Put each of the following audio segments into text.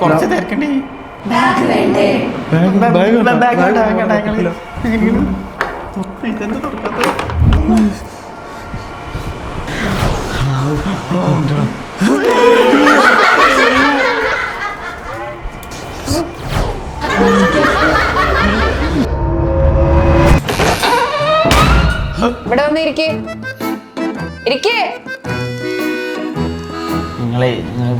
കുറച്ച് തിരക്കണ്ടേ. ബാഗ് വേണ്ടേ? ഇവിടെ വന്ന് ഇരിക്കേ. ഇരിക്കേ. നിങ്ങളെ നിങ്ങൾ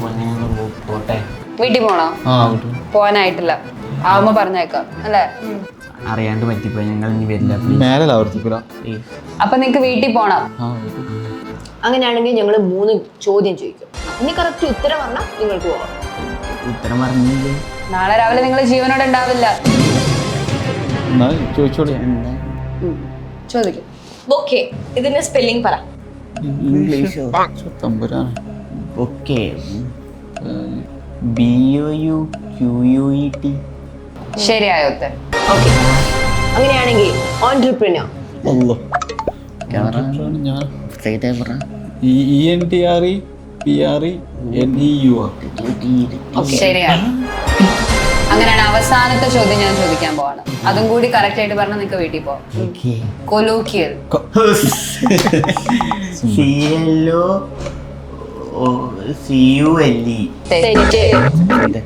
പോട്ടെ. വീട്ടിൽ പോണോ? ആ വീട്ടിൽ പോവാനായിട്ടില്ല. ആവുമ്പോ പറഞ്ഞേക്കാം അല്ലേ? അറിയാണ്ട് പറ്റിപ്പോയി ഞങ്ങൾ ഇനി വരില്ല please. മേലല്ല ആവർത്തിക്കൂല അപ്പൊ നിങ്ങക്ക് വീട്ടിൽ പോണം. അങ്ങനെയാണെങ്കിൽ ഞങ്ങൾ മൂന്ന് ചോദ്യം ചോദിക്കും. ഇനി കറക്റ്റ് ഉത്തരം പറഞ്ഞാൽ നിങ്ങൾക്ക് പോകാം ഉത്തരം പറഞ്ഞില്ലേ? നാളെ രാവിലെ നിങ്ങൾ ജീവനോടെ ഉണ്ടാവില്ല. ചോദിച്ചോളി. ചോദിക്കും. ഓക്കെ ഇതിന്റെ സ്പെല്ലിംഗ് പറ. English? തമ്പുരാണ് okay B O U Q U E T ശരിയായ ഉത്തരം? ഓക്കെ. അങ്ങനെയാണെങ്കിൽ entrepreneur E E N T R E P R E N E U R ശരിയാണ് അങ്ങനെയാണ് അവസാനത്തെ ചോദ്യം ഞാൻ ചോദിക്കാൻ പോവാണ്. അതും കൂടി കറക്റ്റ് ആയിട്ട് പറഞ്ഞാൽ നിങ്ങൾക്ക് വീട്ടിൽ പോവാം. Colloquial C L O C U L E തെറ്റ്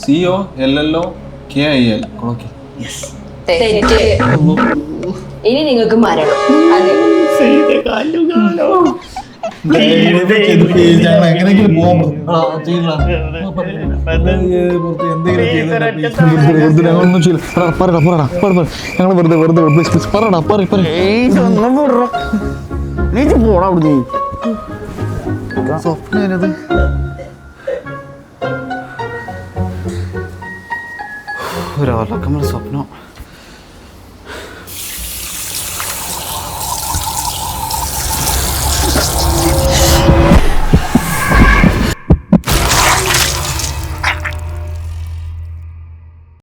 C O L L O K I L കൊളോക്കി തെറ്റ്. ഇനി നിങ്ങൾക്ക് മരണം. അതെ. എങ്ങനെയെങ്കിലും ഞങ്ങൾ വെറുതെ വെറുതെ പറയടാ പറ പറ നീ പോടാ അവിടുന്ന് സ്വപ്നം ഒരവലക്കമ്മ സ്വപ്നം